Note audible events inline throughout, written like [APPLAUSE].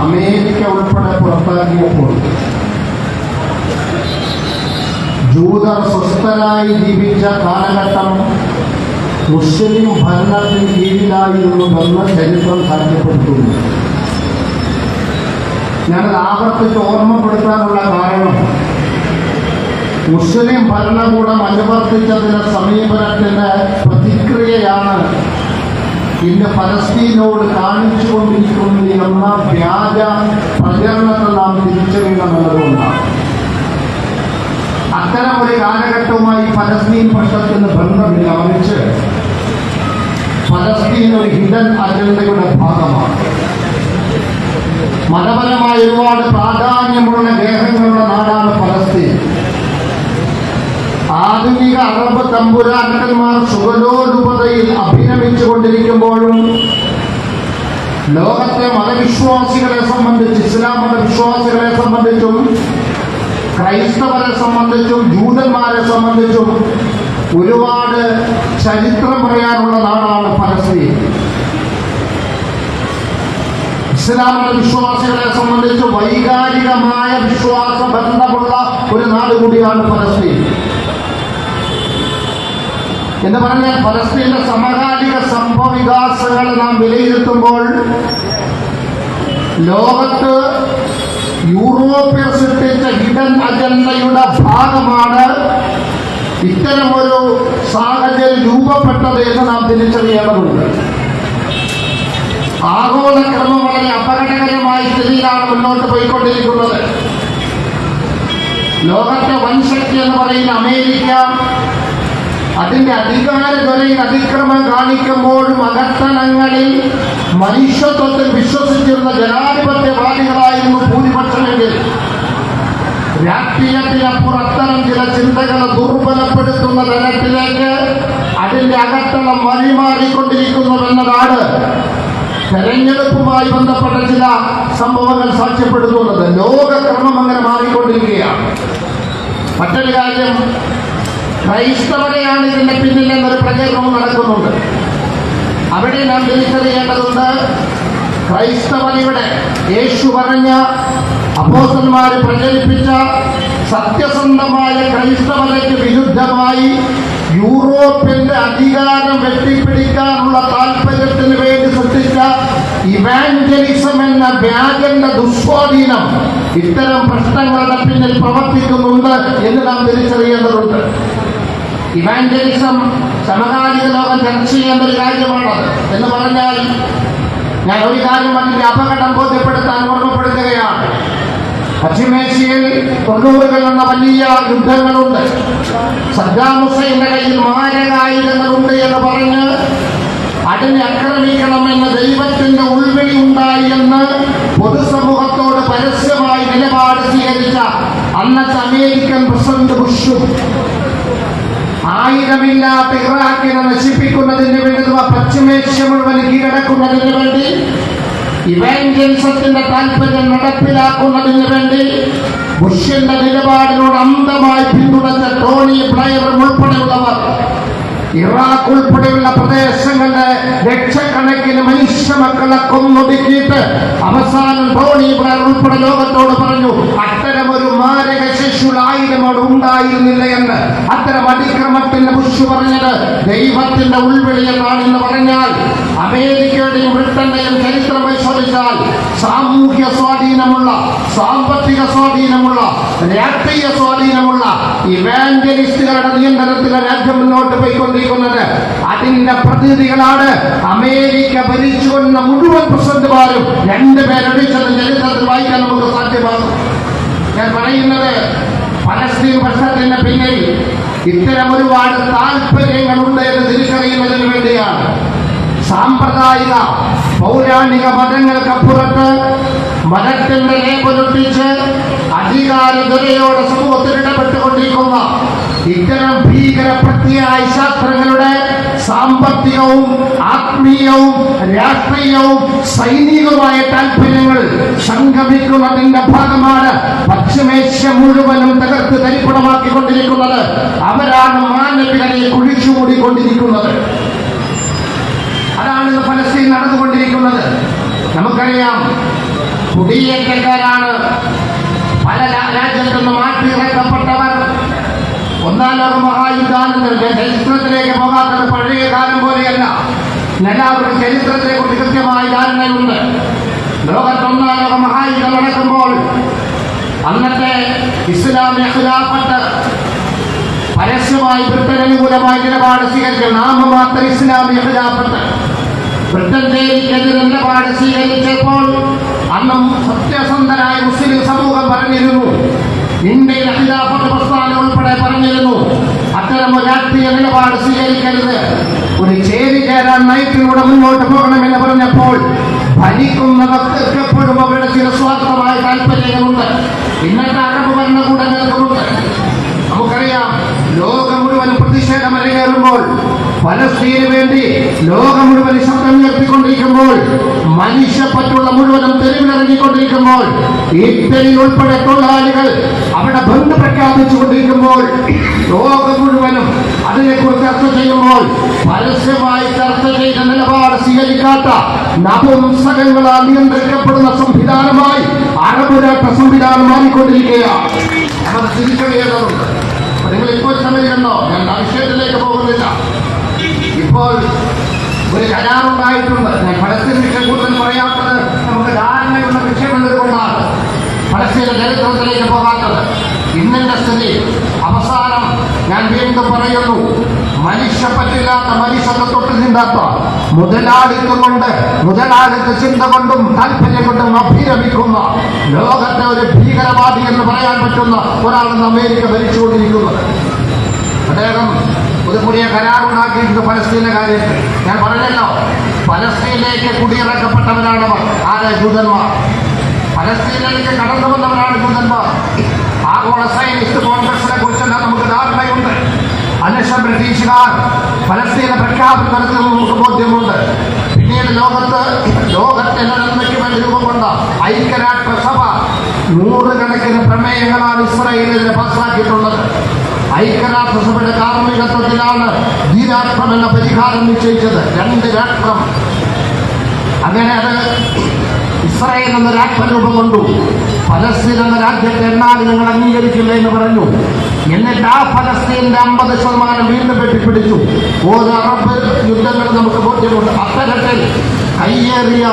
America ഉൾപ്പെടെ പുറത്താക്കിയപ്പോൾ ജൂതർ സ്വസ്ഥരായി ജീവിച്ച കാലഘട്ടം മുസ്ലിം ഭരണത്തിന് കീഴിലായിരുന്നുവെന്ന് ചരിത്രം സാധ്യപ്പെടുത്തുന്നു ഞാനത് ആവർത്തിച്ച് ഓർമ്മപ്പെടുത്താനുള്ള കാരണം മുസ്ലിം ഭരണകൂടം അനുവർത്തിച്ചതിന്റെ സമീപനത്തിന്റെ പ്രതിക്രിയയാണ് ഇന്ന് ഫലസ്തീനോട് കാണിച്ചു കൊണ്ടിരിക്കുന്ന വ്യാജ പ്രചരണത്തെ നാം തിരിച്ചറിയണമെന്നതുകൊണ്ടാണ്. അത്തരം ഒരു കാലഘട്ടവുമായി പലസ്തീൻ പക്ഷത്തിന് ബന്ധമില്ല. മറിച്ച് ഫലസ്തീൻ ഒരു ഹിഡൻ അജണ്ടയുടെ ഭാഗമാണ്. മതപരമായ ഒരുപാട് പ്രാധാന്യമുള്ള ഗ്രഹങ്ങളുടെ നാടാണ് ഫലസ്തീൻ ആധുനിക അറബ് തമ്പുരാക്കന്മാർ സുഖലോരൂപതയിൽ അഭിനമിച്ചു കൊണ്ടിരിക്കുമ്പോഴും ലോകത്തെ മതവിശ്വാസികളെ സംബന്ധിച്ച് ഇസ്ലാം മതവിശ്വാസികളെ സംബന്ധിച്ചും ക്രൈസ്തവരെ സംബന്ധിച്ചും ജൂതന്മാരെ സംബന്ധിച്ചും ഒരുപാട് ചരിത്രം പറയാനുള്ള നാടാണ് ഫലസ്തീൻ ഇസ്ലാം വിശ്വാസികളെ സംബന്ധിച്ച് വൈകാരികമായ വിശ്വാസ ബന്ധമുള്ള ഒരു നാട് കൂടിയാണ് ഫലസ്തീൻ എന്ന് പറഞ്ഞാൽ ഫലസ്തീന്റെ സമകാലിക സംഭവ വികാസങ്ങളെ നാം വിലയിരുത്തുമ്പോൾ ലോകത്ത് യൂറോപ്യർ സൃഷ്ടിച്ച ഹിഡൻ അജണ്ടയുടെ ഭാഗമാണ് ഇത്തരമൊരു സാഹചര്യം രൂപപ്പെട്ടത് എന്ന് നാം തിരിച്ചറിയേണ്ടതുണ്ട്. ആഗോളക്രമം വളരെ അപകടകരമായ സ്ഥിതിയിലാണ് മുന്നോട്ട് പോയിക്കൊണ്ടിരിക്കുന്നത്. ലോകത്തെ വൻശക്തി എന്ന് പറയുന്ന അമേരിക്ക അതിന്റെ അധികാര ത്വരയിൽ അതിക്രമം കാണിക്കുമ്പോഴും അകത്തനങ്ങളിൽ മനുഷ്യത്വത്തിൽ വിശ്വസിച്ചിരുന്ന ജനാധിപത്യവാദികളായിരുന്നു ഭൂരിപക്ഷമെങ്കിൽ രാഷ്ട്രീയത്തിനപ്പുറത്തരം ചില ചിന്തകളെ ദുർബലപ്പെടുത്തുന്ന തലത്തിലേക്ക് അതിന്റെ അകത്തളം വഴിമാറിക്കൊണ്ടിരിക്കുന്നുവെന്നതാണ് തെരഞ്ഞെടുപ്പുമായി ബന്ധപ്പെട്ട ചില സംഭവങ്ങൾ സാക്ഷ്യപ്പെടുത്തുന്നത്. ലോകക്രമം അങ്ങനെ മാറിക്കൊണ്ടിരിക്കുകയാണ്. മറ്റൊരു കാര്യം ക്രൈസ്തവരെയാണ് ഇതിന്റെ പിന്നിൽ എന്നൊരു പ്രചരണവും നടക്കുന്നുണ്ട്. അവിടെ നാം തിരിച്ചറിയേണ്ടതുണ്ട് ക്രൈസ്തവനിവിടെ യേശു പറഞ്ഞ അപ്പോസന്മാർ പ്രചരിപ്പിച്ച സത്യസന്ധമായ ക്രൈസ്തവതയ്ക്ക് വിരുദ്ധമായി യൂറോപ്പിന്റെ അധികാരം വെട്ടിപ്പിടിക്കാനുള്ള താല്പര്യത്തിന് വേണ്ടി സൃഷ്ടിച്ച ഇവാഞ്ചലിസം എന്ന വ്യാജന്റെ ദുസ്വാധീനം ഇത്തരം പ്രശ്നങ്ങളുടെ പിന്നിൽ പ്രവർത്തിക്കുന്നുണ്ട് എന്ന് നാം തിരിച്ചറിയേണ്ടതുണ്ട്. ഇവാഞ്ചലിസം സമകാലിക ലോകം ചർച്ച ചെയ്യേണ്ട ഒരു കാര്യമാണത് എന്ന് പറഞ്ഞാൽ ഞാൻ ഒരു കാര്യം അതിന്റെ അപകടം ബോധ്യപ്പെടുത്താൻ ഓർമ്മപ്പെടുത്തുകയാണ്. പശ്ചിമേഷ്യയിൽ തൊണ്ണൂറുകൾ എന്ന വലിയ യുദ്ധങ്ങളുണ്ട്. സദ്ദാം ഹുസൈന്റെ കയ്യിൽ മാരകായുധങ്ങളുണ്ട് എന്ന് പറഞ്ഞ് അതിനെ ആക്രമിക്കണമെന്ന് ദൈവത്തിന്റെ ഉൾവിളി ഉണ്ടായി എന്ന് പൊതുസമൂഹത്തോട് പരസ്യമായി നിലപാട് സ്വീകരിച്ച അന്നത്തെ അമേരിക്കൻ പ്രസിഡന്റ് ബുഷും ആയുധമില്ലാത്ത ഇറാഖിനെ നശിപ്പിക്കുന്നതിന് വേണ്ടി അഥവാ പശ്ചിമേഷ്യ മുഴുവൻ കീഴടക്കുന്നതിന് വേണ്ടി ഇവാഞ്ചലിസത്തിന്റെ താല്പര്യം നടപ്പിലാക്കുന്നതിന് വേണ്ടി ബുഷിന്റെ നിലപാടിനോട് അന്ധമായി പിന്തുണച്ച ടോണി ബ്ലയർ ഉൾപ്പെടെയുള്ളവർ ഇറാഖ് ഉൾപ്പെടെയുള്ള പ്രദേശങ്ങളിലെ ലക്ഷക്കണക്കിന് മനുഷ്യ മക്കളെ കൊന്നൊടുക്കിയിട്ട് അവസാനം ടോണി ബ്ലയർ ഉൾപ്പെടെ ലോകത്തോട് പറഞ്ഞു അത്തരമൊരു മാരക ശിശുള്ള ആയിരം അവിടെ ഉണ്ടായിരുന്നില്ല എന്ന് അത്തരം അതിക്രമത്തിന്റെ ബുഷ് പറഞ്ഞത് ദൈവത്തിന്റെ ഉൾവിളി എന്നാണ് എന്ന് പറഞ്ഞാൽ അമേരിക്കയുടെയും ബ്രിട്ടന്റെയും ചരിത്രം പരിശോധിച്ചാൽ സാമൂഹ്യ സ്വാധീനമുള്ള സാമ്പത്തിക സ്വാധീനമുള്ള രാഷ്ട്രീയ സ്വാധീനമുള്ള ഇവാഞ്ചലിസ്റ്റുകളുടെ നിയന്ത്രണത്തിലെ രാജ്യം മുന്നോട്ട് പോയിക്കൊണ്ടിരിക്കുന്നത്. അതിന്റെ പ്രതിനിധികളാണ് അമേരിക്ക ഭരിച്ചുകൊണ്ട മുഴുവൻ പ്രസിഡന്റുമാരും രണ്ടുപേരൊഴിച്ചത് ചരിത്രത്തിൽ വായിക്കാൻ നമുക്ക് സാധ്യമാകും ഞാൻ പറയുന്നത് പലസ്തീൻ പ്രശ്നത്തിന് പിന്നിൽ ഇത്തരം ഒരുപാട് താല്പര്യങ്ങളുണ്ട് എന്ന് തിരിച്ചറിയുന്നതിന് വേണ്ടിയാണ്. സാമ്പ്രദായിക പൗരാണിക മതങ്ങൾക്കപ്പുറത്ത് മതത്തിന്റെ ലേപൊലൊട്ടിച്ച് അധികാര ദുരയോടെ സമൂഹത്തിൽ ഇടപെട്ടുകൊണ്ടിരിക്കുന്ന ഇത്തരം ഭീകര പ്രത്യയായ ശാസ്ത്രങ്ങളുടെ സാമ്പത്തികവും ആത്മീയവും രാഷ്ട്രീയവും സൈനികവുമായ താല്പര്യങ്ങൾ സംഗമിക്കുന്നതിന്റെ ഭാഗമാണ് പശ്ചിമേഷ്യ മുഴുവനും തകർത്ത് തരിപ്പണമാക്കിക്കൊണ്ടിരിക്കുന്നത്. അവരാണ് മാനവികരെ കുഴിച്ചുമൂടിക്കൊണ്ടിരിക്കുന്നത്. അതാണ് ഫലസ്തീൻ നടന്നുകൊണ്ടിരിക്കുന്നത്. നമുക്കറിയാം കുടിയേറ്റക്കാരാണ് പല രാ- രാജ്യത്തു നിന്ന് മാറ്റി ഇറക്കപ്പെട്ടവർ ഒന്നാം ലോക മഹായുദ്ധാനന്തരം ചരിത്രത്തിലേക്ക് പോകാത്തത് പഴയ കാലം പോലെയല്ല. എല്ലാവർക്കും ചരിത്രത്തെ കുറിച്ച് കൃത്യമായ ധാരണയുണ്ട്. ലോകത്ത് ഒന്നാം ലോക മഹായുദ്ധം നടക്കുമ്പോൾ അന്നത്തെ ഇസ്ലാമിക ഖിലാഫത്ത് പരസ്യമായി ബ്രിട്ടനുകൂലമായ നിലപാട് സ്വീകരിച്ച നാമമാത്ര ഇസ്ലാമിക ഖിലാഫത്ത്. ബ്രിട്ടന്റെക്കെതിരെ നിലപാട് സ്വീകരിച്ചപ്പോൾ അന്നും സത്യസന്ധനായ മുസ്ലിം സമൂഹം പറഞ്ഞിരുന്നു ഇന്ത്യയിലെ അഖിലാഫത്ത് പ്രസ്ഥാനം ഉൾപ്പെടെ പറഞ്ഞിരുന്നു. അത്തരം രാഷ്ട്രീയ നിലപാട് സ്വീകരിക്കരുത്. ഒരു ചേരി ചേരാൻ നയത്തിലൂടെ മുന്നോട്ട് പോകണമെന്ന് പറഞ്ഞപ്പോൾ ഭരിക്കുന്നവർക്ക് എപ്പോഴും അവരുടെ ചില സ്വാർത്ഥമായ താല്പര്യങ്ങളുണ്ട്. ഇന്നത്തെ അറബ് ഭരണകൂടങ്ങൾക്കുണ്ട്. നമുക്കറിയാം ലോകം മുഴുവൻ പ്രതിഷേധം അരങ്ങേറുമ്പോൾ ഫലസ്തീന് വേണ്ടി ലോകം മുഴുവൻ ശബ്ദം ഉയർത്തിക്കൊണ്ടിരിക്കുമ്പോൾ മനുഷ്യപ്പറ്റുള്ള മുഴുവനും തെരുവിലിറങ്ങിക്കൊണ്ടിരിക്കുമ്പോൾ ഇറ്റലി ഉൾപ്പെടെ തൊഴിലാളികൾ അവിടെ ബന്ധു പ്രഖ്യാപിച്ചുകൊണ്ടിരിക്കുമ്പോൾ ലോകം മുഴുവനും അതിനെക്കുറിച്ച് ചർച്ച ചെയ്യുമ്പോൾ പരസ്യമായി ചർച്ച ചെയ്ത നിലപാട് സ്വീകരിക്കാത്ത നപുംസകങ്ങളാൽ നിയന്ത്രിക്കപ്പെടുന്ന സംവിധാനമായി അറബ് രാഷ്ട്ര സംവിധാനം മാറിക്കൊണ്ടിരിക്കുകയാണ്. അപ്പൊ നിങ്ങൾ ഇപ്പോൾ സമയമുണ്ടോ ഞാൻ വിഷയത്തിലേക്ക് പോകുന്നില്ല. ഇപ്പോൾ ഒരു കരാറുണ്ടായിട്ടുണ്ട് വിഷയം കൂടുതൽ പറയാത്തത് നമുക്ക് ധാരണയുള്ള വിഷയം കൊണ്ടാണ്. പലസ്തീന ചരിത്രത്തിലേക്ക് പോകാത്തത്. ഇന്നിന്റെ സ്ഥിതി അവസാനം ഞാൻ വീണ്ടും പറയുന്നു. മനുഷ്യ പറ്റില്ലാത്ത മനുഷ്യത്തെ തൊട്ട് നിന്നാത്ത മുതലാളിത്തം കൊണ്ട് മുതലാളിത്ത ചിന്ത കൊണ്ടും താല്പര്യം കൊണ്ടും അഭിരമിക്കുന്ന ലോകത്തെ ഒരു ഭീകരവാദി എന്ന് പറയാൻ പറ്റുന്ന ഒരാളെന്ന് അമേരിക്ക ഭരിച്ചുകൊണ്ടിരിക്കുന്നത് അദ്ദേഹം ഒരു പുതിയ കരാറുണ്ടാക്കിയിട്ടുണ്ട് പലസ്തീന്റെ കാര്യത്തിൽ. ഞാൻ പറഞ്ഞല്ലോ പലസ്തീനിലേക്ക് കുടിയിറക്കപ്പെട്ടവരാണ് ആരെ ജൂതന്മാർ? പലസ്തീനിലേക്ക് കടന്നു വന്നവരാണ് ജൂതന്മാർ. ആഗോള സൈനിസ്റ്റ് കോൺഗ്രസിനെ കുറിച്ചെല്ലാം നമുക്ക് ധാരണയുണ്ട്. അന്വേഷണ ബ്രിട്ടീഷുകാർ പലസ്തീനെ പ്രഖ്യാപിച്ച നമുക്ക് ബോധ്യമുണ്ട്. പിന്നീട് ലോകത്ത് ലോകത്തെ നന്മയ്ക്ക് വേണ്ടി രൂപം കൊണ്ട ഐക്യരാഷ്ട്രസഭ നൂറുകണക്കിന് പ്രമേയങ്ങളാണ് ഇസ്രായേലിനെ പാസ്സാക്കിയിട്ടുള്ളത് ഐക്യരാഷ്ട്രസഭയുടെ കാർമ്മികത്വത്തിലാണ് ഈ രാഷ്ട്രം എന്ന പരിഹാരം നിശ്ചയിച്ചത്. രണ്ട് രാഷ്ട്രം. അങ്ങനെ അത് ഇസ്രായേൽ എന്ന രാഷ്ട്രരൂപം കൊണ്ടു. ഫലസ്തീൻ എന്ന രാജ്യത്തെ എന്നാലും നിങ്ങൾ അംഗീകരിക്കില്ല എന്ന് പറഞ്ഞു. എന്നിട്ട് ആ ഫലസ്തീന്റെ അമ്പത് ശതമാനം വീണ്ടും വെട്ടിപ്പിടിച്ചു. ഓരോ അറബ് യുദ്ധങ്ങൾ നമുക്ക് ബോധ്യമുണ്ട്. അത്തരത്തിൽ കയ്യേറിയ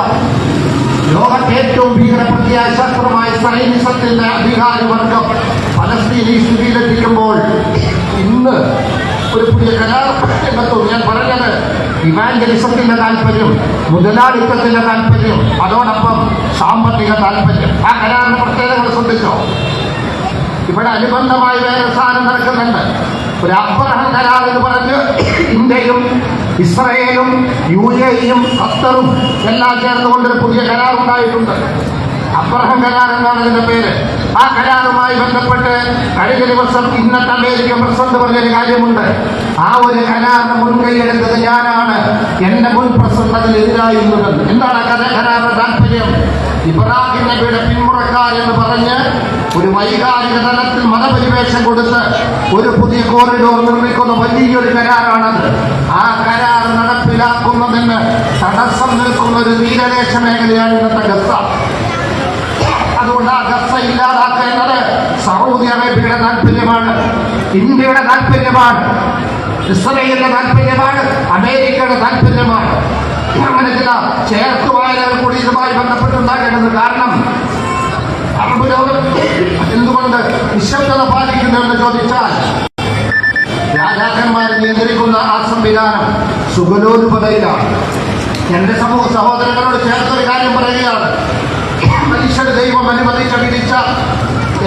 ലോകത്തെ ഏറ്റവും ഭീകരപ്രതിയായ പ്രത്യാശാസ്ത്രമായ സൈനിസത്തിന്റെ അധികാരവർഗം ഫലസ്തീൻ ഈ സ്ഥിതിയിലെത്തിക്കുമ്പോൾ ഇന്ന് ഒരു പുതിയ കരാർ ഞാൻ പറഞ്ഞത് ഇവാഞ്ചലിസത്തിന്റെ താല്പര്യം മുതലാളിത്തത്തിന്റെ താല്പര്യം അതോടൊപ്പം സാമ്പത്തിക താല്പര്യം. ആ കരാറിന്റെ പ്രത്യേകതകൾ ശ്രദ്ധിച്ചോ? ഇവിടെ അനുബന്ധമായി വേറെ സാധനം നടക്കുന്നുണ്ട്. ഒരു അബ്രഹം കരാർ എന്ന് പറഞ്ഞ് ഇന്ത്യയും ഇസ്രയേലും യു എയും ഖത്തറും എല്ലാം ചേർന്നുകൊണ്ട് ഒരു പുതിയ കരാർ ഉണ്ടായിട്ടുണ്ട് അബ്രഹം കരാർ എന്നാണ് അതിന്റെ പേര്. ആ കരാറുമായി ബന്ധപ്പെട്ട് കഴിഞ്ഞ ദിവസം ഇന്നത്തെ അമേരിക്കൻ പ്രസിഡന്റ് പറഞ്ഞൊരു കാര്യമുണ്ട്. ആ ഒരു കരാറിന് മുൻകൈയെടുത്തത് ഞാനാണ്. എന്റെ മുൻ പ്രസിഡന്റ് അതിനെതിരായിരുന്നത് എന്താണ് ആ കര- കരാറിന്റെ താല്പര്യം? ഇബ്രാഹിം നബിയുടെ പിന്മുറക്കാർ എന്ന് പറഞ്ഞ് ഒരു വൈകാരിക തലത്തിൽ മതപരിവേഷം കൊടുത്ത് ഒരു പുതിയ കോറിഡോർ നിർമ്മിക്കുന്ന വലിയൊരു കരാറാണത്. ആ കരാർ നടപ്പിലാക്കുന്നതിന് തടസ്സം നിൽക്കുന്ന ഒരു തീരദേശ മേഖലയാണ് ഇന്നത്തെ ഗസ അതുകൊണ്ട് ആ ഗസ ഇല്ലാതാക്കേണ്ടത് സൗദി അറേബ്യയുടെ താല്പര്യമാണ് ഇന്ത്യയുടെ താല്പര്യമാണ് ഇസ്രയേലിന്റെ താല്പര്യമാണ് അമേരിക്കയുടെ താല്പര്യമാണ്. അങ്ങനെ ചേർത്ത് വായനകൾ കൂടി ഇതുമായി ബന്ധപ്പെട്ടുണ്ടാകേണ്ടത് കാരണം അറബ് ലോകം എന്തുകൊണ്ട് നിശബ്ദത പാലിക്കുന്നുവെന്ന് ചോദിച്ചാൽ രാജാക്കന്മാരെ നിയന്ത്രിക്കുന്ന ആ സംവിധാനം സുഗലോലുപതയിലാണ് എന്റെ സമൂഹ സഹോദരങ്ങളോട് ചേർത്തൊരു കാര്യം പറയുകയാണ്. മനുഷ്യന് ദൈവം അനുവദിച്ച വിധിച്ച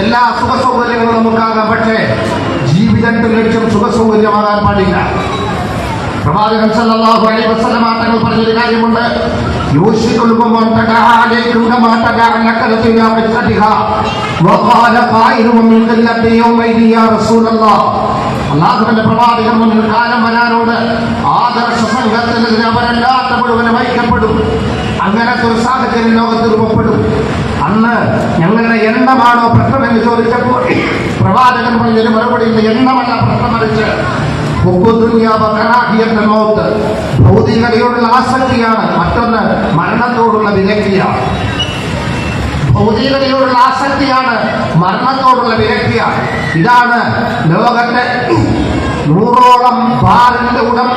എല്ലാ സുഖ സൗകര്യങ്ങളും നമുക്കാകാം പക്ഷേ ജീവിതത്തിൽ ലക്ഷ്യം സുഖ സൗകര്യമാകാൻ പാടില്ല. പ്രവാചകൻ സല്ലല്ലാഹു അലൈഹി വസല്ലമ തങ്ങൾ പറഞ്ഞൊരു കാര്യമുണ്ട്. യൂഷിക്കുൽ ഉമ്മൻ തദഅ അലൈക്കും കമാ തദഅ നഖലത്തു ഇലാ ഖിസ്സതിഹാ വഖാല ഖായിലു മിൻ ഖില്ലത്തി യൗമൈദി യാ റസൂലല്ലാഹ് അള്ളാഹുവിന്റെ പ്രവാചകൻ മുന്നിൽ വരാനോട് ആദർശ സംഘത്തിനെതിരെ അവരല്ലാത്ത മുഴുവനും ഐക്യപ്പെടും. അങ്ങനത്തെ ഒരു രൂപപ്പെടും. അന്ന് ഞങ്ങളുടെ എണ്ണമാണോ പ്രശ്നമെന്ന് ചോദിച്ചപ്പോൾ പ്രവാചകൻ പറഞ്ഞൊരു മറുപടി എണ്ണമല്ല പ്രശ്നം മറിച്ച് മൗത്ത്. ഭൗതികതയോടുള്ള ആസക്തിയാണ്. മറ്റൊന്ന് മരണത്തോടുള്ള വിരക്തിയാണ്. ഭൗതികതയോടുള്ള ആസക്തിയാണ് മരണത്തോടുള്ള വിരക്തിയാണ് ഇതാണ് ലോകത്തെ നൂറോളം ബാറിന്റെ ഉടം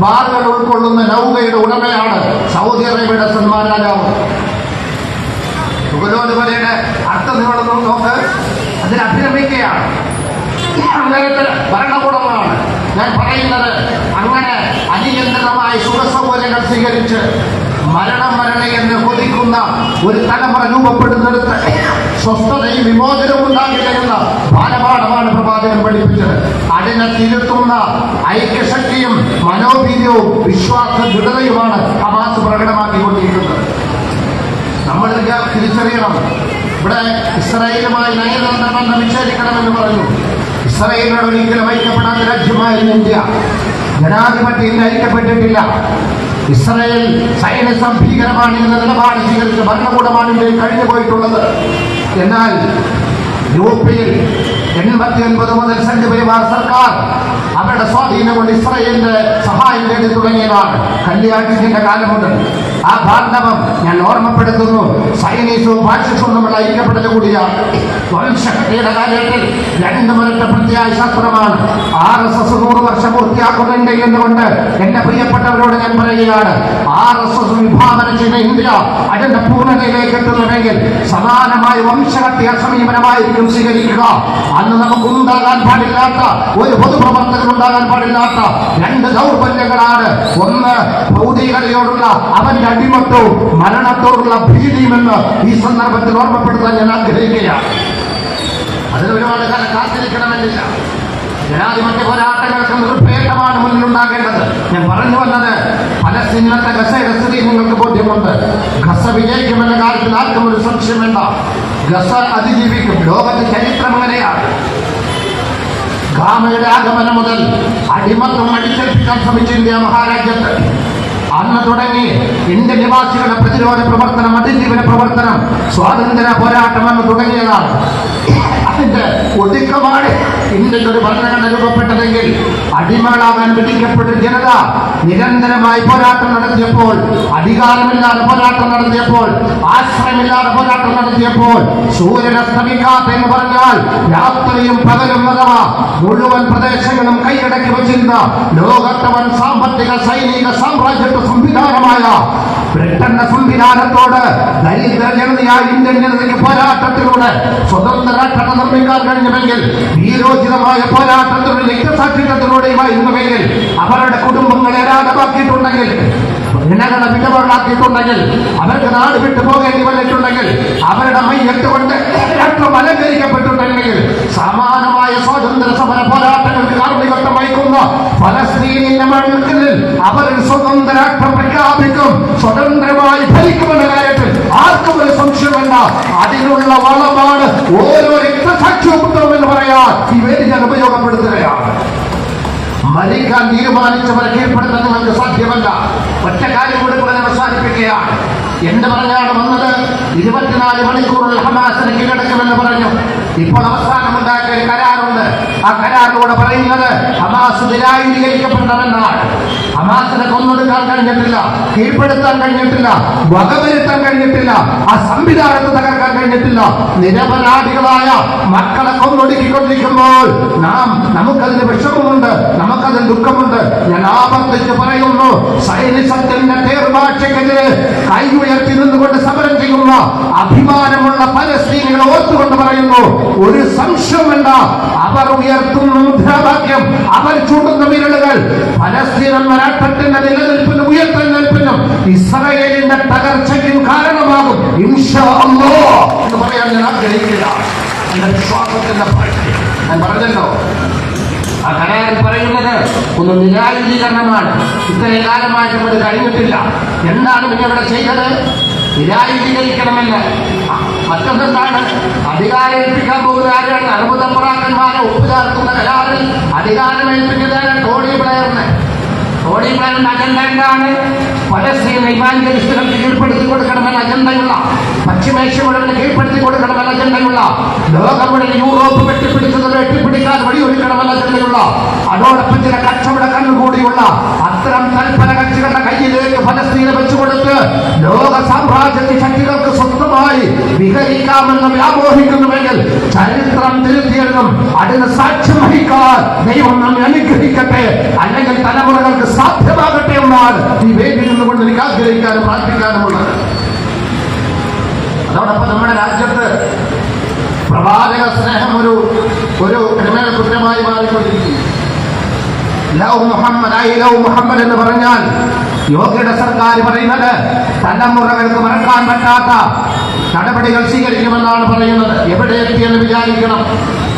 ബാറുകൾ ഉൾക്കൊള്ളുന്ന നൗകയുടെ ഉടമയാണ് സൗദി അറേബ്യയുടെ സൽമാൻ രാജാവ്. നിങ്ങളൊന്ന് നോക്ക്. അതിൽ അഭിനമിക്കുകയാണ് അങ്ങനത്തെ ഭരണകൂടമാണ്. ഞാൻ പറയുന്നത് അങ്ങനെ അനിയന്ത്രിതമായി സുഖസൗകര്യങ്ങൾ സ്വീകരിച്ച് മരണം മരണ എന്ന് കൊതിക്കുന്ന ഒരു തലമുറ രൂപപ്പെടുന്നിടത്ത് സ്വസ്ഥതയും വിമോചനവും ഉണ്ടാകില്ല എന്ന ബാലപാഠമാണ് പ്രവാചകൻ പഠിപ്പിച്ചത്. അതിനെ തിരുത്തുന്ന ഐക്യശക്തിയും മനോവീര്യവും വിശ്വാസ ദൃഢതയുമാണ് ഹമാസ് പ്രകടമാക്കിക്കൊണ്ടിരിക്കുന്നത്. നമ്മൾ തിരിച്ചറിയണം. ഇവിടെ ഇസ്രായേലുമായി നയതന്ത്രം വിച്ഛേദിക്കണമെന്ന് പറഞ്ഞു. ഇസ്രായേലിനോട് ഒരിക്കലും ഐക്യപ്പെടാത്ത രാജ്യമായിരുന്നു ഇന്ത്യ. ജനാധിപത്യത്തിൽ ഐക്യപ്പെട്ടിട്ടില്ല. ഇസ്രയേൽ സൈനിസം ഭീകരമാണ് എന്ന നിലപാട് സ്വീകരിച്ച് ഭരണകൂടമാണ് ഇന്ത്യയിൽ കഴിഞ്ഞു പോയിട്ടുള്ളത് എന്നാൽ യൂപ്പിയിൽ എൺപത്തി ഒൻപത് മുതൽ സംഘ പരിവാർ സർക്കാർ അവരുടെ സ്വാധീനം കൊണ്ട് ഇസ്രയേലിന്റെ സഹായം തേടി തുടങ്ങിയതാണ്. കല്യാണത്തിന്റെ കാലമുണ്ട്. ആ ബാന്ധവം ഞാൻ ഓർമ്മപ്പെടുത്തുന്നു. സൈനീസവും ഫാഷിസവും നമ്മൾ ഐക്യപ്പെടൽ കൂടിയാണ്. വംശഹത്യയുടെ കാര്യത്തിൽ രണ്ട് മുരട്ട പ്രത്യായ ശാസ്ത്രമാണ്. ആർ എസ് എസ് നൂറ് വർഷം പൂർത്തിയാക്കുന്നുണ്ട് എന്നുകൊണ്ട് എന്റെ പ്രിയപ്പെട്ടവരോട് ഞാൻ പറയുകയാണ്. ആർ എസ് എസ് വിഭാവന ചെയ്ത ഇന്ത്യ അതിന്റെ പൂർണതയിലേക്ക് എത്തുന്നുണ്ടെങ്കിൽ സമാനമായ വംശഹത്യ സമീപനമായിരിക്കും സ്വീകരിക്കുക. അന്ന് നമുക്ക് ഉണ്ടാകാൻ പാടില്ലാത്ത ഒരു പൊതുപ്രവർത്തകൻ ഉണ്ടാകാൻ പാടില്ലാത്ത രണ്ട് ദൗർബല്യങ്ങളാണ്. ഒന്ന് ഭൗതികതയോടുള്ള അവന്റെ അടിമത്തവും മരണത്തോടുള്ള ഭീതിയുമെന്ന് ഈ സന്ദർഭത്തിൽ ഓർമ്മപ്പെടുത്താൻ ഞാൻ ആഗ്രഹിക്കുകയാണ്. അതിന് ഒരുപാട് കാലം കാത്തിരിക്കണമെന്നില്ല. ജനാധിപത്യ പോരാട്ടങ്ങൾക്ക് നിർഭേദമാണ് മുന്നിലുണ്ടാകേണ്ടത്. ഞാൻ പറഞ്ഞു വന്നത് പലസ്തീനിലത്തെ ഗസയുടെ സ്ഥിതി നിങ്ങൾക്ക് ബോധ്യമുണ്ട്. ഗസ വിജയിക്കുമെന്ന കാര്യത്തിൽ ആർക്കും ഒരു സംശയം വേണ്ട. ഗസ അതിജീവിക്കും. ലോകത്തെ ചരിത്രം അങ്ങനെയാണ് ഗാമയുടെ ആഗമനം മുതൽ അടിമത്തം അടിച്ചേൽപ്പിക്കാൻ ശ്രമിച്ച ഇന്ത്യ മഹാരാജ്യത്ത് അന്ന് തുടങ്ങി ഇന്ത്യൻ നിവാസികളുടെ പ്രതിരോധ പ്രവർത്തനം അതിജീവന പ്രവർത്തനം സ്വാതന്ത്ര്യ പോരാട്ടം എന്ന് തുടങ്ങിയതാണ്. അതിന്റെ ഒടുക്കമാണ് ഇന്ത്യയ്ക്ക് ഒരു ഭരണഘടന രൂപപ്പെട്ടതെങ്കിൽ അടിമകളാകാൻ പിടിക്കപ്പെട്ട ജനത നിരന്തരമായി പോരാട്ടം നടത്തിയപ്പോൾ അധികാരമില്ലാതെ പോരാട്ടം നടത്തിയപ്പോൾ ആശ്രയമില്ലാതെ പോരാട്ടം നടത്തിയപ്പോൾ സൂര്യൻ അസ്തമിക്കാത്ത പറഞ്ഞാൽ രാത്രിയും പകലും അഥവാ മുഴുവൻ പ്രദേശങ്ങളും കൈയടക്കി വച്ചിരുന്ന ലോകത്തവൻ സാമ്പത്തിക സൈനിക സാമ്രാജ്യത്വ സംവിധാനമായ ബ്രിട്ടന്റെ സംവിധാനത്തോട് ദരിദ്ര ജനതയായ ഇന്ത്യൻ ജനതയ്ക്ക് പോരാട്ടത്തിലൂടെ സ്വതന്ത്ര രാഷ്ട്രം നിർമ്മിക്കാൻ കഴിഞ്ഞുവെങ്കിൽ വീരോചിതമായ പോരാട്ടത്തിലൂടെ രക്തസാക്ഷിത്വത്തിലൂടെയുമായിരുന്നുവെങ്കിൽ അവരുടെ കുടുംബങ്ങളെ രാജമാക്കിയിട്ടുണ്ടെങ്കിൽ ജനങ്ങളെ വിധവകളാക്കിയിട്ടുണ്ടെങ്കിൽ അവർക്ക് നാട് വിട്ടു പോകേണ്ടി വന്നിട്ടുണ്ടെങ്കിൽ അവരുടെ മയ്യത്ത് കൊണ്ട് രാഷ്ട്രം അലങ്കരിക്കപ്പെട്ടിട്ടുണ്ടെങ്കിൽ സമാനമായ സ്വാതന്ത്ര്യ സമര മണ്ണിൽ അവർ സ്വതന്ത്ര പ്രഖ്യാപിക്കും. സ്വതന്ത്രമായി ഭരിക്കുമെന്ന കാര്യത്തിൽ ആർക്കും ഒരു സംശയമല്ല അതിനുള്ള വളമാണ് ഓരോ രക്തസാക്ഷിത്വം എന്ന് പറയാൻ ഈ വേദി ഞാൻ ഉപയോഗപ്പെടുത്തുകയാണ്. മരിക്കാൻ തീരുമാനിച്ചവരെ കീഴ്പ്പെടുത്താൻ നിങ്ങൾക്ക് സാധ്യമല്ല. ഒറ്റ കാര്യം കൂടി പറഞ്ഞ് അവസാനിപ്പിക്കുകയാണ്. എന്ത് പറഞ്ഞാണ് വന്നത്? ഇരുപത്തിനാല് മണിക്കൂറിൽ ഹമാസിന് കീഴടക്കുമെന്ന് പറഞ്ഞു. ഇപ്പോൾ അവസാനമുണ്ടാക്കിയ ആ കരാറിലൂടെ പറയുന്നത് ഹമാസ് നിരായുധീകരിക്കപ്പെട്ടവെന്നാണ് ഹമാസിനെ കൊന്നൊടുക്കാൻ കഴിഞ്ഞിട്ടില്ല കീഴ്പ്പെടുത്താൻ കഴിഞ്ഞിട്ടില്ല വകവരുത്താൻ കഴിഞ്ഞിട്ടില്ല ആ സംവിധാനത്തെ തകർക്കാൻ കഴിഞ്ഞിട്ടില്ല. നിരപരാധികളായ മക്കളെ കൊന്നൊടുക്കിക്കൊണ്ടിരിക്കുമ്പോൾ നാം നമുക്കതിന് വിഷമമുണ്ട് നമുക്കതിൽ ദുഃഖമുണ്ട്. ഞാൻ ആവർത്തിച്ച് പറയുന്നു സൈനിസത്തിന്റെ തേർവാഴ്ചക്കെതിരെ കൈ ഉയർത്തി നിന്നുകൊണ്ട് സമരം ചെയ്യുന്ന അഭിമാനമുള്ള പലസ്തീനികളെ ഓർത്തുകൊണ്ട് പറയുന്നു ഒരു സംശയം വേണ്ട അവർ ഉയർത്തുന്ന മുദ്രാവാക്യം അവർ ചൂണ്ടുന്ന വിരലുകൾ. പലസ്തീൻ എന്ന രാഷ്ട്രത്തിന്റെ ഉയർത്തൽ നിൽപ്പിനും ഇസ്രയേലിന്റെ തകർച്ചയ്ക്കും കാരണമാകും. ഇൻഷാ അല്ലാഹ് എന്ന് പറയാൻ ഞാൻ ആഗ്രഹിക്കുക എന്റെ വിശ്വാസത്തിന്റെ ഞാൻ പറഞ്ഞല്ലോ. ആ കരാറിൽ പറയുന്നത് ഒന്ന് നിരായുധീകരണമാണ്. ഇത്രയും കാലമായിട്ട് അത് കഴിഞ്ഞിട്ടില്ല. എന്താണ് പിന്നെ ഇവിടെ ചെയ്തത്? നിരായുധീകരിക്കണമെന്ന് മറ്റൊന്നെന്താണ്? അധികാരം ഏൽപ്പിക്കാൻ പോകുന്ന ആരാണ്? അർബുദപ്രാക്കന്മാരെ ഒപ്പുചേർക്കുന്ന കരാറിൽ അധികാരം ഏൽപ്പിക്കുന്നത് ടോണി ബ്ലെയറിന് ടോണി ബ്ലെയറിന്റെ അജണ്ട എന്താണ് പലസ്തീൻ ഇവാഞ്ചലിസ്റ്റുകൾക്ക് കീഴ്പ്പെടുത്തി കൊടുക്കണമെന്ന അജണ്ടയുള്ള പശ്ചിമേഷ്യമുള്ളവരെ കീഴ്പ്പെടുത്തി കൊടുക്കണമെന്ന അജണ്ടയുള്ള ലോകം യൂറോപ്പ് വെട്ടിപ്പിടിച്ചത് വെട്ടിപ്പിടിക്കാൻ വഴിയൊരുക്കണമെന്ന അജണ്ടയുള്ള അതോടൊപ്പം ചില കച്ചവട കണ്ണുകൂടിയുള്ള അത്തരം തൽപര കക്ഷികളുടെ കയ്യിലേക്ക് ഫലസ്തീനെ വെച്ചുകൊടുത്ത് ലോക സാമ്രാജ്യത്തെ ശക്തികൾക്ക് സ്വന്തമായി വിഹരിക്കാമെന്ന് വ്യാമോഹിക്കുന്നുവെങ്കിൽ ചരിത്രം തിരുത്തിയെഴുതും. അതിന് സാക്ഷ്യം വഹിക്കാൻ ദൈവം നമ്മെ അനുഗ്രഹിക്കട്ടെ. അല്ലെങ്കിൽ തലമുറകൾക്ക് സാധ്യമാകട്ടെ എന്നാണ് ഈ വേദിയിൽ നിന്നുകൊണ്ട് എനിക്ക് ആഗ്രഹിക്കാനും പ്രാർത്ഥിക്കാനുമുള്ളത് അതോടൊപ്പം നമ്മുടെ രാജ്യത്ത് പ്രവാചക സ്നേഹം ഒരു ഒരു criminal കുറ്റമായി love Muhammad I love Muhammad എന്ന് പറഞ്ഞാൽ യോഗിയുടെ സർക്കാർ പറയുന്നത് തലമുറകൾക്ക് മറക്കാൻ പറ്റാത്ത നടപടികൾ സ്വീകരിക്കുമെന്നാണ് പറയുന്നത്. എവിടെ എത്തിയെന്ന് വിചാരിക്കണം.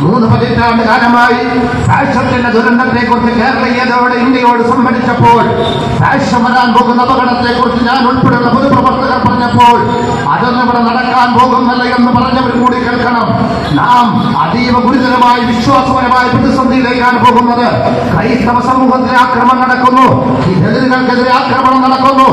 മൂന്ന് പതിറ്റാണ്ട് കാലമായി ഫാഷത്തിന്റെ ദുരന്തത്തെ കുറിച്ച് കേരളീയതയോടെ ഇന്ത്യയോട് സംഭരിച്ചപ്പോൾ ഫാഷൻ വരാൻ പോകുന്ന അപകടത്തെ കുറിച്ച് ഞാൻ ഉൾപ്പെടുന്ന പൊതുപ്രവർത്തകർ പറഞ്ഞപ്പോൾ അതൊന്നും ഇവിടെ നടക്കാൻ പോകുന്നില്ല എന്ന് പറഞ്ഞവർ കൂടി കേൾക്കണം. നാം അതീവ ഗുരുതരമായ വിശ്വാസപരമായ പ്രതിസന്ധിയിലേക്കാണ് പോകുന്നത്. ക്രൈസ്തവ സമൂഹത്തിന് ആക്രമണം നടക്കുന്നു. ഈ ദളിതുകൾക്കെതിരെ ആക്രമണം നടക്കുന്നു.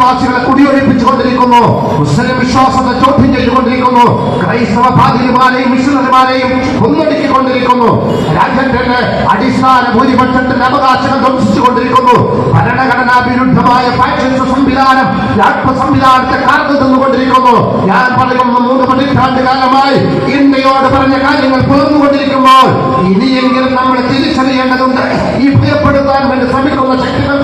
ആദിവാസികളെ കുടിയൊഴിപ്പിച്ചുകൊണ്ടിരിക്കുന്നു. മുസ്ലിം വിശ്വാസത്തെ ചോദ്യം ചെയ്തുകൊണ്ടിരിക്കുന്നു. ക്രൈസ്തവ പാതിരിമാരെയും മിഷണറിമാരെയും കൊന്നൊടുക്കിക്കൊണ്ടിരിക്കുന്നു. രാജ്യത്തിന്റെ അടിസ്ഥാന ഭൂരിപക്ഷത്തിന്റെ അവകാശങ്ങൾ ധ്വംസിച്ചുകൊണ്ടിരിക്കുന്നു. ഭരണഘടനാ വിരുദ്ധമായ സംവിധാനം രാഷ്ട്ര സംവിധാനത്തെ കാർന്നു നിന്നുകൊണ്ടിരിക്കുന്നു ഞാൻ പറയുന്ന മൂന്ന് പതിറ്റാണ്ട് കാലമായി ഇന്ത്യയോട് പറഞ്ഞ കാര്യങ്ങൾ പുറന്നുകൊണ്ടിരിക്കുമ്പോൾ ഇനിയെങ്കിലും നമ്മൾ തിരിച്ചറിയേണ്ടതുണ്ട്. ഈ ഭയപ്പെടുത്താൻ വേണ്ടി ശ്രമിക്കുന്ന ശക്തികൾക്കെതിരെ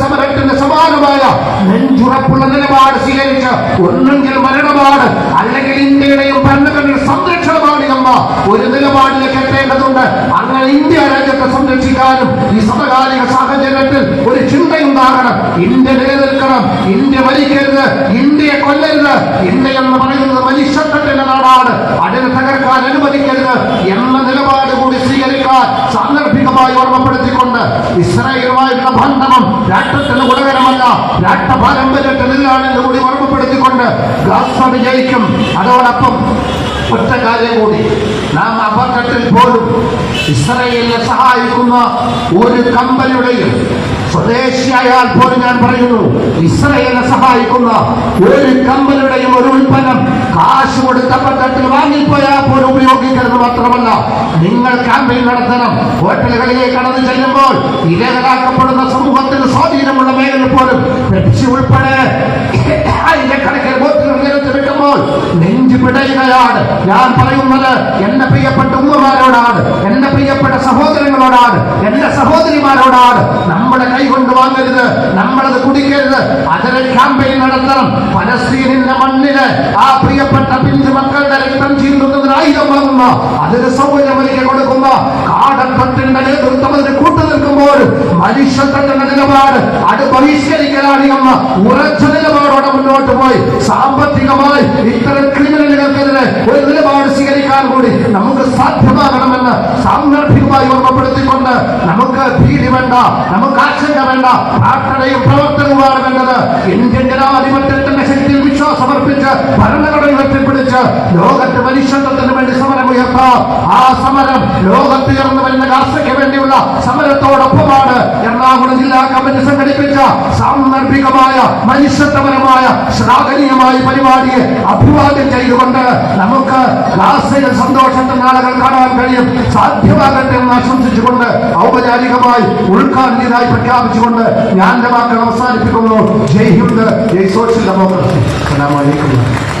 സമരത്തിന് സമാനമായ നെഞ്ചുറപ്പുള്ള നിലപാട് സ്വീകരിച്ച് ഒന്നെങ്കിൽ മരണമാണ് അല്ലെങ്കിൽ ഇന്ത്യയുടെയും ഭരണഘടന സംരക്ഷണമാണ് എന്ന ഒരു നിലപാടിലേക്ക് എത്തേണ്ടതുണ്ട് അങ്ങനെ ഇന്ത്യ രാജ്യത്തെ സംരക്ഷിക്കാനും ഈ സമകാലിക സാഹചര്യത്തിൽ ഒരു ചിന്തയുണ്ടാകണം. ഇന്ത്യ നിലനിൽക്കണം. ഇന്ത്യ മരിക്കരുത്. ഇന്ത്യയെ കൊല്ലരുത്. ഇന്ത്യ എന്ന് പറയുന്നത് മനുഷ്യത്വത്തിന്റെ നാടാണ്. അതിനെ തകർക്കാൻ അനുവദിക്കരുത് എന്ന നിലപാട് കൂടി സ്വീകരിക്കാൻ സാന്ദർഭികമായി ഓർമ്മപ്പെടുത്തിക്കൊണ്ട് ഇസ്രായേലുമായിട്ടുള്ള ബന്ധനം രാഷ്ട്രത്തിന് ഗുണകരമല്ല. രാഷ്ട്ര പാരമ്പര്യത്തിനെതിരാണെന്ന് കൂടി ഓർമ്മപ്പെടുത്തിക്കൊണ്ട് ഗാസ വിജയിക്കും. അതോടൊപ്പം ഒറ്റ കാര്യം കൂടി. നാം അപകടത്തിൽ പോലും ഇസ്രയേലിനെ സഹായിക്കുന്ന ഒരു കമ്പനിയുടെയും സ്വദേശിയായാൽ പോലും ഞാൻ പറയുന്നു ഇസ്രയേലിനെ സഹായിക്കുന്ന ഒരു കമ്പനിയുടെയും ഒരു ഉൽപ്പന്നം കാശ് കൊടുത്ത പത്രത്തിൽ വാങ്ങിപ്പോയാൽ പോലും ഉപയോഗിക്കരുത് മാത്രമല്ല നിങ്ങൾ ക്യാമ്പയിൻ നടത്തണം ഹോട്ടലുകളിലേക്ക് കടന്നു ചെല്ലുമ്പോൾ ഇരകളാക്കപ്പെടുന്ന സമൂഹത്തിന് സ്വാധീനമുള്ള മേഖല പോലും പെപ്സി ഉൾപ്പെടെ. [COUGHS] ആയിരക്കണക്കിന് വെക്കുമ്പോൾ നെഞ്ചു പിടയുകയാണ് ഞാൻ പറയുന്നത് എന്റെ പ്രിയപ്പെട്ട ഉമ്മമാരോടാണ്. എന്റെ പ്രിയപ്പെട്ട സഹോദരങ്ങളോടാണ് എന്റെ സഹോദരിമാരോടാണ്. നമ്മുടെ കൈ കൊണ്ട് വാങ്ങരുത് നമ്മളത് കുടിക്കരുത്. അതിന് ക്യാമ്പയിൻ നടത്തണം. പലസ്തീനിന്റെ മണ്ണിൽ ആ പ്രിയപ്പെട്ട പിഞ്ചു മക്കളുടെ രക്തം ചീന്തുന്നതിന് ആയുധം വാങ്ങുന്ന അതിന് സൗകര്യമൊരുക്കി കൊടുക്കുന്ന കാടപ്പത്തിന്റെ നേതൃത്വം അതിന് കൂട്ടു നിൽക്കുമ്പോൾ മനുഷ്യത്വത്തിന്റെ നിലപാട് അത് ബഹിഷ്കരിക്കലാണ് എന്ന ഉറച്ച നിലപാടോടെ മുന്നോട്ട് പോയി. സാമ്പത്തികമായി ഇത്തരം ക്രിമിനലുകൾക്കെതിരെ ഒരു നിലപാട് സ്വീകരിക്കാൻ കൂടി നമുക്ക് സാധ്യമാകണമെന്ന് സാന്ദർഭികമായി ഓർമ്മപ്പെടുത്തിക്കൊണ്ട് നമുക്ക് ഭീതി വേണ്ട നമുക്ക് ആശങ്ക വേണ്ട പ്രാർത്ഥനയും പ്രവർത്തനവുമാണ് വേണ്ടത്. ഇന്ത്യൻ ജനാധിപത്യത്തിന്റെ ശക്തിയിൽ സമർപ്പിച്ച് ഭരണഘടന ഉയർത്തിപ്പിടിച്ച് ലോകത്ത് മനുഷ്യത്വത്തിന് വേണ്ടി സമരം ഉയർത്താം. ആ സമരം ലോകത്ത് ഉയർന്നു വരുന്ന ഗാസയ്ക്ക് വേണ്ടിയുള്ള സമരത്തോടൊപ്പമാണ് എറണാകുളം ജില്ലാ കമ്മിറ്റി സംഘടിപ്പിച്ച സാന്ദർഭികമായ മനുഷ്യത്വപരമായ ശ്ലാഘനീയമായ പരിപാടിയെ അഭിവാദ്യം ചെയ്തുകൊണ്ട് നമുക്ക് ഗാസയിൽ സന്തോഷത്തിന്റെ നാളുകൾ കാണാൻ കഴിയും. സാധ്യമാകട്ടെ എന്ന് ആശംസിച്ചുകൊണ്ട് ഔപചാരികമായി ഉദ്ഘാടനീയതായി പ്രഖ്യാപിച്ചുകൊണ്ട് ഞാൻ എന്റെ വാക്കുകൾ അവസാനിപ്പിക്കുന്നു. ജയ് ഹിന്ദ് ജയ് സോഷ്യൽ ഡെമോക്രസി. Assalamualaikum.